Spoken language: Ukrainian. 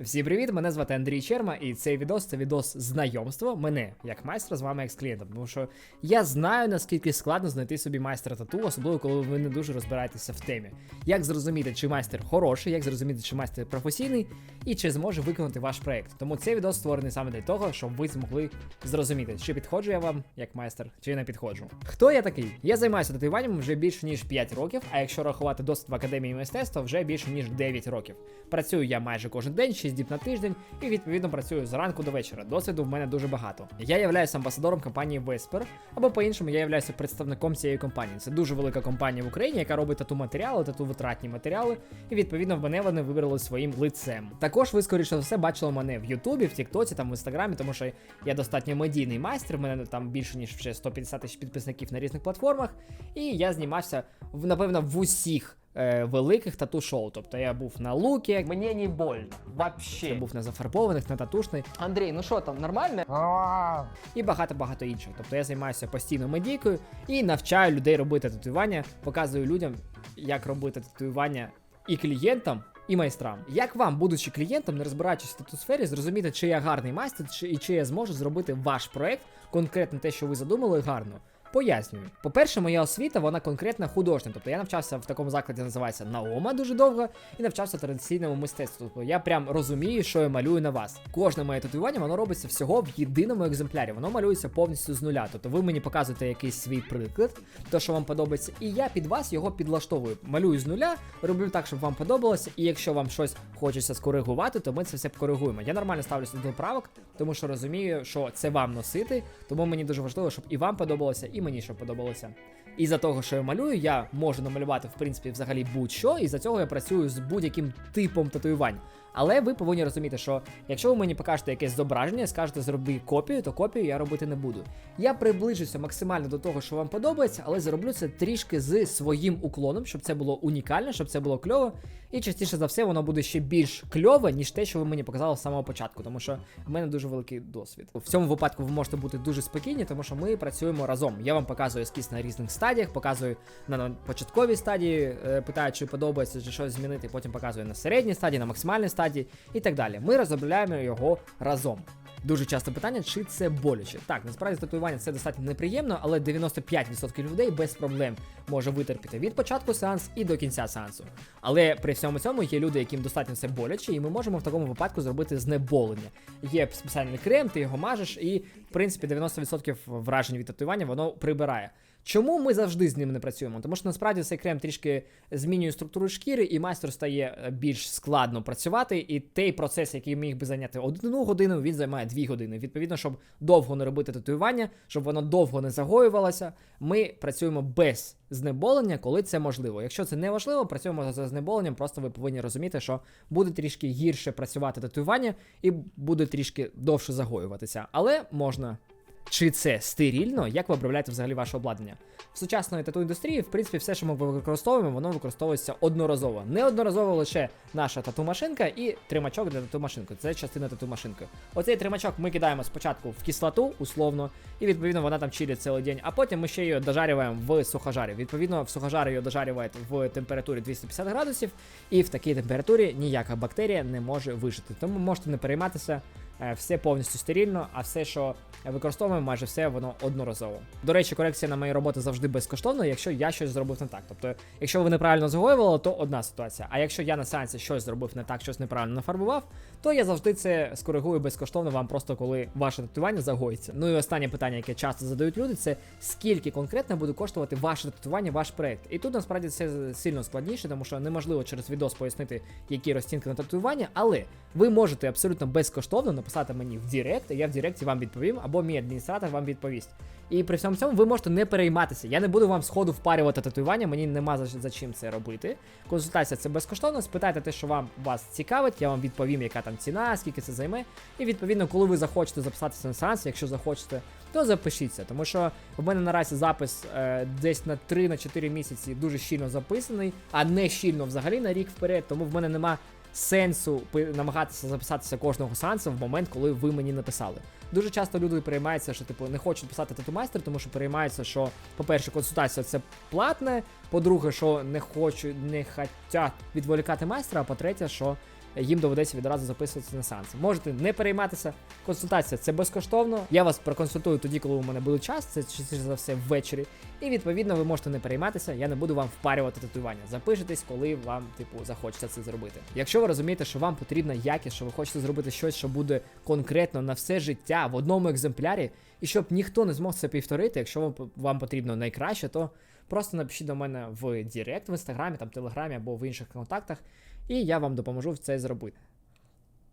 Всім привіт! Мене звати Андрій Черма, і цей відос це відос знайомства мене як майстра з вами як з клієнтом. Тому що я знаю наскільки складно знайти собі майстра тату, особливо коли ви не дуже розбираєтеся в темі. Як зрозуміти, чи майстер хороший, як зрозуміти, чи майстер професійний і чи зможе виконати ваш проект. Тому цей відос створений саме для того, щоб ви змогли зрозуміти, чи підходжу я вам як майстер, чи не підходжу. Хто я такий? Я займаюся татуюванням вже більше ніж 5 років, а якщо рахувати досвід в академії мистецтва, вже більше ніж 9 років. Працюю я майже кожен день, 6 діб на тиждень, і відповідно працюю зранку до вечора. Досвіду в мене дуже багато. Я являюся амбасадором компанії Vesper, або по-іншому я являюся представником цієї компанії. Це дуже велика компанія в Україні, яка робить тату матеріали, тату витратні матеріали, і відповідно в мене вони вибрали своїм лицем. Також ви, скоріше за все, бачили мене в Ютубі, в Тіктоці, там в інстаграмі, тому що я достатньо медійний майстер. в мене там більше ніж вже 150 тисяч підписників на різних платформах. І я знімався в напевно в усіх. Е, Великих тату-шоу. Тобто я був на лукі, Мне не больно. Вообще. я був на зафарбованих, на татушний Андрей, ну что там, нормально? і багато-багато іншого. Тобто я займаюся постійно медійкою і навчаю людей робити татуювання, показую людям, як робити татуювання і клієнтам. І майстрам, як вам, будучи клієнтом, не розбираючись в тату-сфері, зрозуміти, чи я гарний майстер, чи і чи я зможу зробити ваш проект, конкретно те, що ви задумали, гарно. Пояснюю. По-перше, моя освіта, вона конкретно художня. Тобто я навчався в такому закладі, називається Наома дуже довго, і навчався традиційному мистецтву. Тобто я прям розумію, що я малюю на вас. Кожне моє татуювання, воно робиться всього в єдиному екземплярі. Воно малюється повністю з нуля. Тобто ви мені показуєте якийсь свій приклад, то що вам подобається, і я під вас його підлаштовую. Малюю з нуля, роблю так, щоб вам подобалося. І якщо вам щось хочеться скоригувати, то ми це все коригуємо. Я нормально ставлюся до правок, тому що розумію, що це вам носити, тому мені дуже важливо, щоб і вам подобалося, і мені що подобалося. І за того, що я малюю, я можу намалювати в принципі взагалі будь-що, і за цього я працюю з будь-яким типом татуювань. Але ви повинні розуміти, що якщо ви мені покажете якесь зображення, скажете зроби копію, то копію я робити не буду. Я приближуся максимально до того, що вам подобається, але зроблю це трішки з своїм уклоном, щоб це було унікально, щоб це було кльово. І частіше за все воно буде ще більш кльове, ніж те, що ви мені показали з самого початку, тому що в мене дуже великий досвід. В цьому випадку ви можете бути дуже спокійні, тому що ми працюємо разом. Я вам показую ескіз на різних стадіях, показую на початковій стадії, е, питаю, чи подобається, чи щось змінити. Потім показую на середній стадії, на максимальній стадії і так далі. Ми розробляємо його разом. Дуже часто питання, чи це боляче. Так, насправді татуювання це достатньо неприємно, але 95% людей без проблем може витерпіти від початку сеансу і до кінця сеансу. Але при всьому цьому є люди, яким достатньо це боляче, і ми можемо в такому випадку зробити знеболення. Є спеціальний крем, ти його мажеш, і в принципі 90% вражень від татуювання воно прибирає. Чому ми завжди з ним не працюємо? Тому що насправді цей крем трішки змінює структуру шкіри, і майстру стає е, більш складно працювати. І той процес, який міг би зайняти одну годину, він займає дві години. Відповідно, щоб довго не робити татуювання, щоб воно довго не загоювалося. Ми працюємо без знеболення, коли це можливо. Якщо це не важливо, працюємо за знеболенням. Просто ви повинні розуміти, що буде трішки гірше працювати татуювання і буде трішки довше загоюватися, але можна. Чи це стерильно? Як ви обробляєте взагалі ваше обладнання? В сучасної тату індустрії, в принципі, все, що ми використовуємо, воно використовується одноразово. Неодноразово лише наша тату-машинка і тримачок для тату-машинки. Це частина тату-машинки. Оцей тримачок ми кидаємо спочатку в кислоту, условно, і відповідно вона там чилить цілий день, а потім ми ще її дожарюємо в сухожарі. Відповідно, в сухожарі її дожарюють в температурі 250 градусів, і в такій температурі ніяка бактерія не може вижити. Тому можете не перейматися. Е, Все повністю стерильно, а все, що використовуємо, майже все воно одноразово. До речі, корекція на мої роботи завжди безкоштовна, якщо я щось зробив не так. Тобто, якщо ви неправильно загоювали, то одна ситуація. А якщо я на сеансі щось зробив не так, щось неправильно нафарбував, то я завжди це скоригую безкоштовно вам просто коли ваше татуювання загоїться. Ну і останнє питання, яке часто задають люди, це скільки конкретно буде коштувати ваше татуювання, ваш проект. І тут насправді це сильно складніше, тому що неможливо через відос пояснити, які розцінки на татуювання, але ви можете абсолютно безкоштовно написати мені в Директ, і я в Директі вам відповім, або мій адміністратор вам відповість. І при всьому цьому ви можете не перейматися. Я не буду вам сходу впарювати татуювання, мені нема за, за чим це робити. Консультація це безкоштовно. Спитайте те, що вам вас цікавить, я вам відповім, яка там ціна, скільки це займе. І відповідно, коли ви захочете записатися на сеанс, якщо захочете, то запишіться. Тому що в мене наразі запис е, десь на 3-4 місяці дуже щільно записаний, а не щільно взагалі на рік вперед, тому в мене нема сенсу намагатися записатися кожного сеансу в момент, коли ви мені написали. Дуже часто люди переймаються, що типу не хочуть писати тату-майстер, тому що переймаються, що, по-перше, консультація це платне, по-друге, що не хочуть, не хотять відволікати майстра, а по-третє, що їм доведеться відразу записуватися на сеанси. Можете не перейматися. Консультація це безкоштовно. Я вас проконсультую тоді, коли у мене буде час. Це частіше за все ввечері. І відповідно ви можете не перейматися. Я не буду вам впарювати татуювання. Запишитесь, коли вам, типу, захочеться це зробити. Якщо ви розумієте, що вам потрібна якість, що ви хочете зробити щось, що буде конкретно на все життя в одному екземплярі, і щоб ніхто не змог це повторити, якщо вам- потрібно найкраще, то просто напишіть до мене в Директ в інстаграмі, там телеграмі або в інших контактах, і я вам допоможу в це зробити.